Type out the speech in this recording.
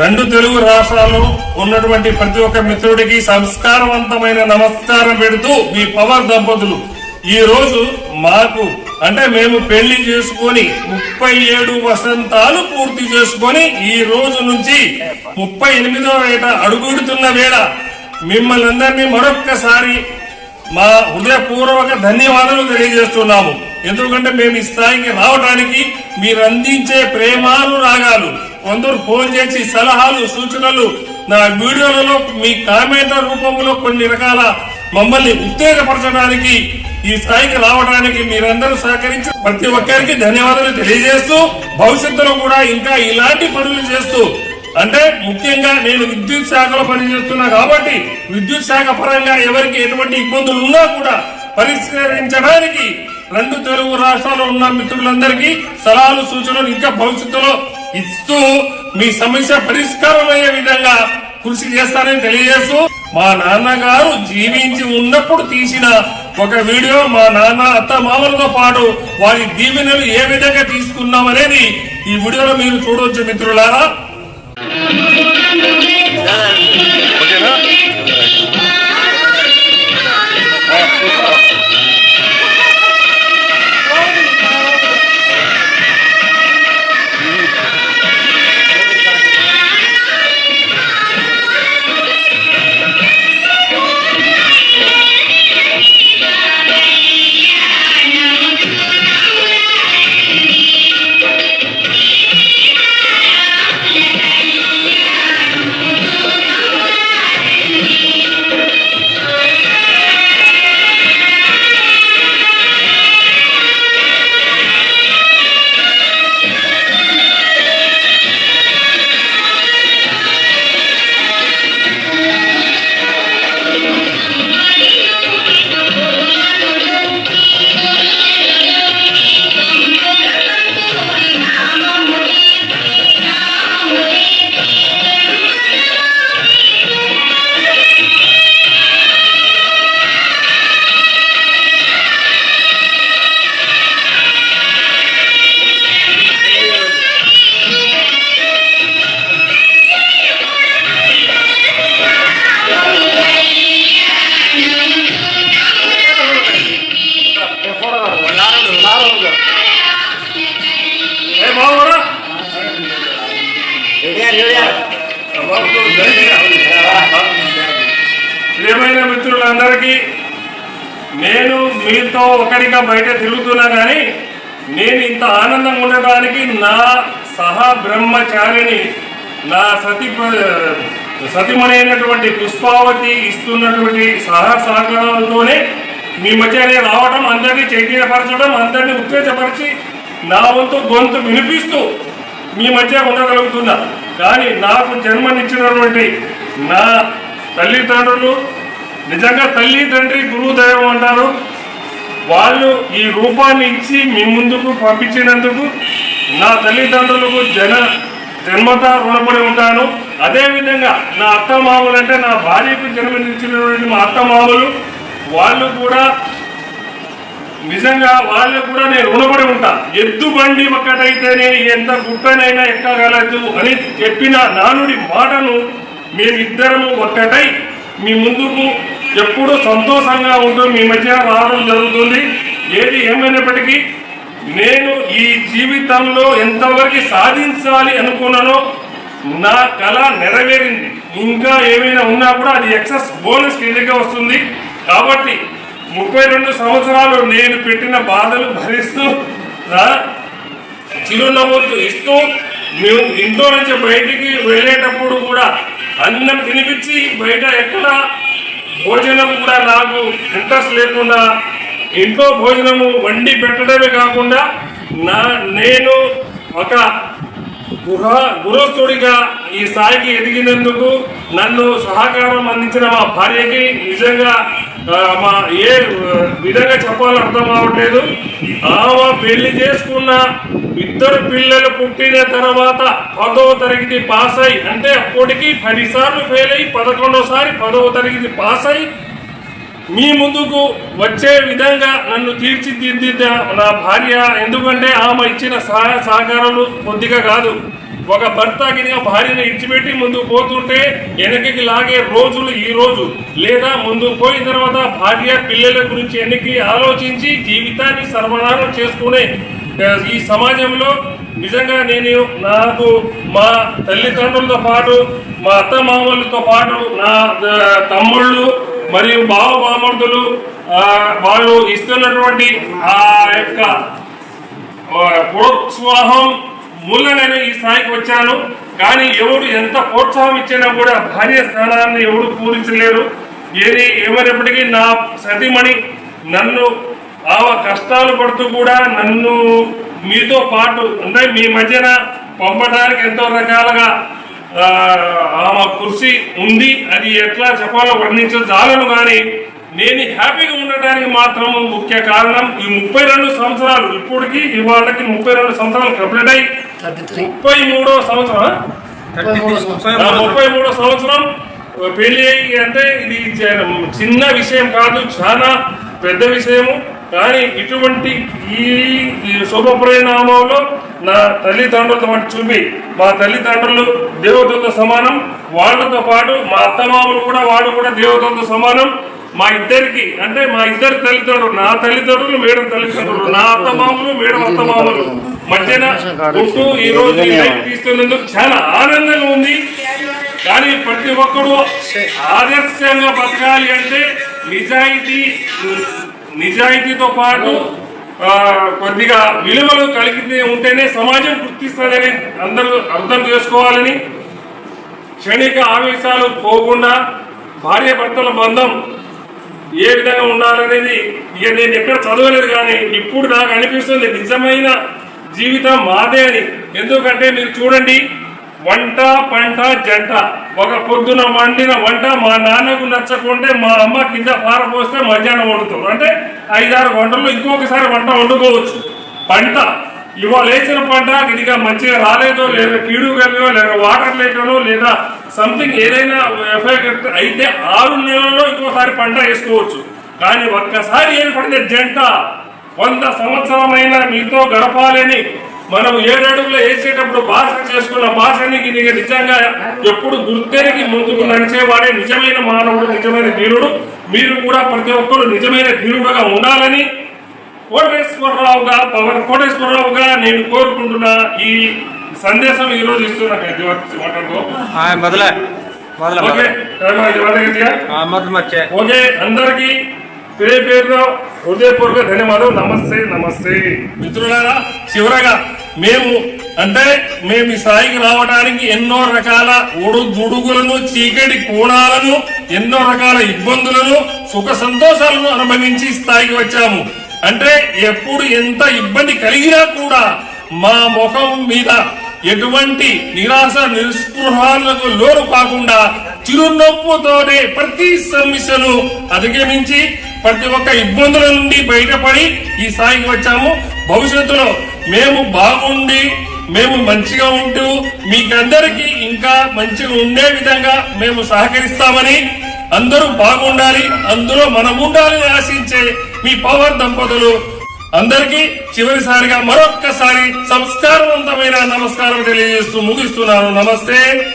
రెండు తెలుగు రాష్ట్రాల్లో ఉన్నటువంటి ప్రతి ఒక్క మిత్రుడికి సంస్కారవంతమైన నమస్కారం పెడుతూ మీ పవర్ దంపతులు. ఈ రోజు మాకు అంటే మేము పెళ్ళి చేసుకొని ముప్పై ఏడు వసంతాలు పూర్తి చేసుకొని ఈ రోజు నుంచి ముప్పై ఎనిమిదవ ఏట అడుగుడుతున్న వేళ మిమ్మల్ని అందరినీ మరొక్కసారి మా హృదయపూర్వక ధన్యవాదాలు తెలియజేస్తున్నాము. ఎందుకంటే మేము ఈ స్థాయికి రావడానికి మీరు అందించే ప్రేమానురాగాలు కొందరు ఫోన్ చేసి సలహాలు సూచనలు నా వీడియోలలో మీ కామెంట్ల రూపంలో కొన్ని రకాల మమ్మల్ని ఉత్తేజపరచడానికి ఈ స్థాయికి రావడానికి మీరందరూ సహకరించి ప్రతి ఒక్కరికి ధన్యవాదాలు తెలియజేస్తూ భవిష్యత్తులో కూడా ఇంకా ఇలాంటి పనులు చేస్తూ అంటే ముఖ్యంగా నేను విద్యుత్ శాఖలో పనిచేస్తున్నా కాబట్టి విద్యుత్ శాఖ పరంగా ఎవరికి ఎటువంటి ఇబ్బందులు ఉన్నా కూడా పరిష్కరించడానికి రెండు తెలుగు రాష్ట్రాల్లో ఉన్న మిత్రులందరికీ సలహాలు సూచనలు ఇంకా భవిష్యత్తులో ఇస్తూ మీ సమస్య పరిష్కారం అయ్యే విధంగా కృషి చేస్తానని తెలియజేస్తూ మా నాన్నగారు జీవించి ఉన్నప్పుడు తీసిన ఒక వీడియో మా నాన్న అత్త మామలతో పాటు వారి దీవెనలు ఏ విధంగా తీసుకున్నామనేది ఈ వీడియోలో మీరు చూడవచ్చు మిత్రులారా. ప్రియమైన మిత్రులందరికీ నేను మీతో ఒకరిగా బయట తిరుగుతున్నా కానీ నేను ఇంత ఆనందంగా ఉండడానికి నా సహా బ్రహ్మచారిని నా సతి సతిమణి పుష్పావతి ఇస్తున్నటువంటి సహా సహకారాలతోనే మీ మధ్యనే రావడం అందరినీ చైతన్యపరచడం అందరినీ ఉత్తేజపరిచి నా వంతు గొంతు వినిపిస్తూ మీ మధ్య ఉండగలుగుతున్నా కానీ నాకు జన్మనిచ్చినటువంటి నా తల్లిదండ్రులు నిజంగా తల్లి తండ్రి గురువు దైవం అంటారు. వాళ్ళు ఈ రూపాన్ని ఇచ్చి మీ ముందుకు పంపించినందుకు నా తల్లిదండ్రులకు జన జన్మత రుణపడి ఉంటాను. అదేవిధంగా నా అత్తమామలు అంటే నా భార్యకు జన్మనిచ్చినటువంటి మా అత్తమామలు వాళ్ళు కూడా నిజంగా వాళ్ళకు కూడా నేను రుణపడి ఉంటా ఎద్దు బండి ఒక్కటైతేనే ఎంత గుట్టనైనా ఎక్కగలదు అని చెప్పిన నానుడి మాటను మేమిద్దరము ఒక్కటై మీ ముందుకు ఎప్పుడూ సంతోషంగా ఉంటూ మీ మధ్య రావడం జరుగుతుంది. ఏది ఏమైనప్పటికీ నేను ఈ జీవితంలో ఎంతవరకు సాధించాలి అనుకున్నానో నా కళ నెరవేరింది. ఇంకా ఏమైనా ఉన్నా కూడా అది ఎక్సెస్ బోనస్ కిందకే వస్తుంది. కాబట్టి ముప్పై రెండు సంవత్సరాలు నేను పెట్టిన బాధలు భరిస్తూ చిరునవ్వులు ఇస్తూ మేము ఇంట్లో నుంచి బయటికి వెళ్ళేటప్పుడు కూడా అన్నం తినిపించి బయట ఎక్కడ భోజనం కూడా నాకు ఇంట్రెస్ట్ లేకుండా ఇంట్లో భోజనము వండి పెట్టడమే కాకుండా నా నేను ఒక గృహ గృహస్థుడిగా ఈ స్థాయికి ఎదిగినందుకు నన్ను సహకారం అందించిన మా భార్యకి నిజంగా మా ఏ విధంగా చెప్పాలో అర్థం కావట్లేదు. ఆమె పెళ్ళి చేసుకున్న ఇద్దరు పిల్లలు పుట్టిన తర్వాత పదవ తరగతి పాస్ అయి అంటే అప్పటికి పదిసార్లు ఫెయిల్ అయ్యి పదకొండోసారి పదవ తరగతి పాస్ అయి మీ ముందుకు వచ్చే విధంగా నన్ను తీర్చిదిద్దిన నా భార్య. ఎందుకంటే ఆమె ఇచ్చిన సహాయ సహకారాలు కొద్దిగా కాదు. ఒక భర్త గినిగా భార్యను ఇచ్చిపెట్టి ముందుకు పోతుంటే వెనకకి లాగే రోజులు ఈ రోజు. లేదా ముందుకు పోయిన తర్వాత భార్య పిల్లల గురించి ఎన్నికి ఆలోచించి జీవితాన్ని సర్వనాశనం చేసుకునే ఈ సమాజంలో నిజంగా నేను నాకు మా తల్లిదండ్రులతో పాటు మా అత్త మామూలతో పాటు నా తమ్ముళ్ళు మరియు బావ బామంతులు వాళ్ళు ఇస్తున్నటువంటి ఆ యొక్క ప్రోత్సాహం మూల నేను ఈ స్థాయికి వచ్చాను. కానీ ఎవడు ఎంత ప్రోత్సాహం ఇచ్చినా కూడా భార్య స్థానాన్ని ఎవడు పూరించలేరు ఏది ఏమైనప్పటికీ నా సతీమణి నన్ను ఆ కష్టాలు పడుతూ కూడా నన్ను మీతో పాటు అంటే మీ మధ్యన పంపడానికి ఎంతో రకాలుగా ఆమె కృషి ఉంది. అది ఎట్లా చెప్పాలో వర్ణించజాలను కానీ నేను హ్యాపీగా ఉండడానికి మాత్రం ముఖ్య కారణం ఈ ముప్పై రెండు సంవత్సరాలు ఇప్పటికీ ఇవాళకి ముప్పై రెండు సంవత్సరాలు కంప్లీట్ అయ్యి ముప్పై మూడో సంవత్సరం ముప్పై మూడో సంవత్సరం. పెళ్ళి అయ్యి అంటే ఇది చిన్న విషయం కాదు చాలా పెద్ద విషయము. కానీ ఇటువంటి ఈ శుభ పరిణామంలో నా తల్లిదండ్రులతో పాటు చూపి మా తల్లిదండ్రులు దేవతలతో సమానం వాళ్ళతో పాటు మా అత్తమామలు కూడా వాడు కూడా దేవతలతో సమానం. మా ఇద్దరికి అంటే మా ఇద్దరు తల్లిదండ్రులు నా తల్లిదండ్రులు మేడం తల్లిదండ్రులు నా అత్తమామలు మేడం అత్తమామలు. మధ్యన ఉంటూ ఈ రోజు తీసుకున్నందుకు చాలా ఆనందంగా ఉంది. కానీ ప్రతి ఒక్కరు ఆదర్శంగా బతకాలి అంటే నిజాయితీ నిజాయితీతో పాటు కొద్దిగా విలువలు కలిగి ఉంటేనే సమాజం గుర్తిస్తుందని అందరూ అర్థం చేసుకోవాలని క్షణిక ఆవేశాలు పోకుండా భార్య భర్తల బంధం ఏ విధంగా ఉండాలనేది ఇక నేను ఎక్కడ చదవలేదు కానీ ఇప్పుడు నాకు అనిపిస్తుంది నిజమైన జీవితం మాదే అని. ఎందుకంటే మీరు చూడండి వంట పంట జంట. ఒక పొద్దున వండిన వంట మా నాన్నకు నచ్చకుంటే మా అమ్మ కింద పారపోస్తే మధ్యాహ్నం వండుతాం అంటే ఐదారు వంటలు ఇంకొకసారి వంట వండుకోవచ్చు. పంట. ఇవాళ వేసిన పంట ఇదిగా మంచిగా రాలేదో లేదా కీడు కలిగో లేదా వాటర్ లేకనో లేదా సంథింగ్ ఏదైనా ఎఫెక్ట్ అయితే ఆరు నెలల్లో ఇంకోసారి పంట వేసుకోవచ్చు. కానీ ఒక్కసారి ఏర్పడిన జంట వంద సంవత్సరమైన మీతో గడపాలని మనం ఏడడుగులో వేసేటప్పుడు భాష చేసుకున్న భాషని నీకు నిజంగా ఎప్పుడు గుర్తెరిగి ముందుకు నడిచేవాడే నిజమైన మానవుడు నిజమైన ధీరుడు. మీరు కూడా ప్రతి ఒక్కరు నిజమైన ధీరుడుగా ఉండాలని కోటేశ్వరరావుగా పవన్ కోటేశ్వరరావుగా నేను కోరుకుంటున్న ఈ సందేశం ఈ రోజు ఇస్తున్నా మొదలే ఓకే అందరికి పేరు పేరులో హృదయపూర్వక ధన్యవాదాలు. నమస్తే నమస్తే. మిత్రులారా చివరగా మేము అంటే మేము ఈ స్థాయికి రావడానికి ఎన్నో రకాల ఒడుదుడుగులను చీకటి కోణాలను ఎన్నో రకాల ఇబ్బందులను సుఖ సంతోషాలను అనుభవించి స్థాయికి వచ్చాము. అంటే ఎప్పుడు ఎంత ఇబ్బంది కలిగినా కూడా మా ముఖం మీద ఎటువంటి నిరాశ నిస్పృహాలకు లోను కాకుండా చిరునొప్పుతోనే ప్రతి సమస్యను అధిగమించి ప్రతి ఒక్క ఇబ్బందుల నుండి బయటపడి ఈ స్థాయికి వచ్చాము. భవిష్యత్తులో మేము బాగుండి మేము మంచిగా ఉంటూ మీకందరికీ ఇంకా మంచిగా ఉండే విధంగా మేము సహకరిస్తామని అందరూ బాగుండాలి అందులో మనం ఉండాలని ఆశించే మీ పవర్ దంపతులు అందరికీ చివరిసారిగా మరొక్కసారి సంస్కారవంతమైన నమస్కారం తెలియజేస్తూ ముగిస్తున్నాను. నమస్తే.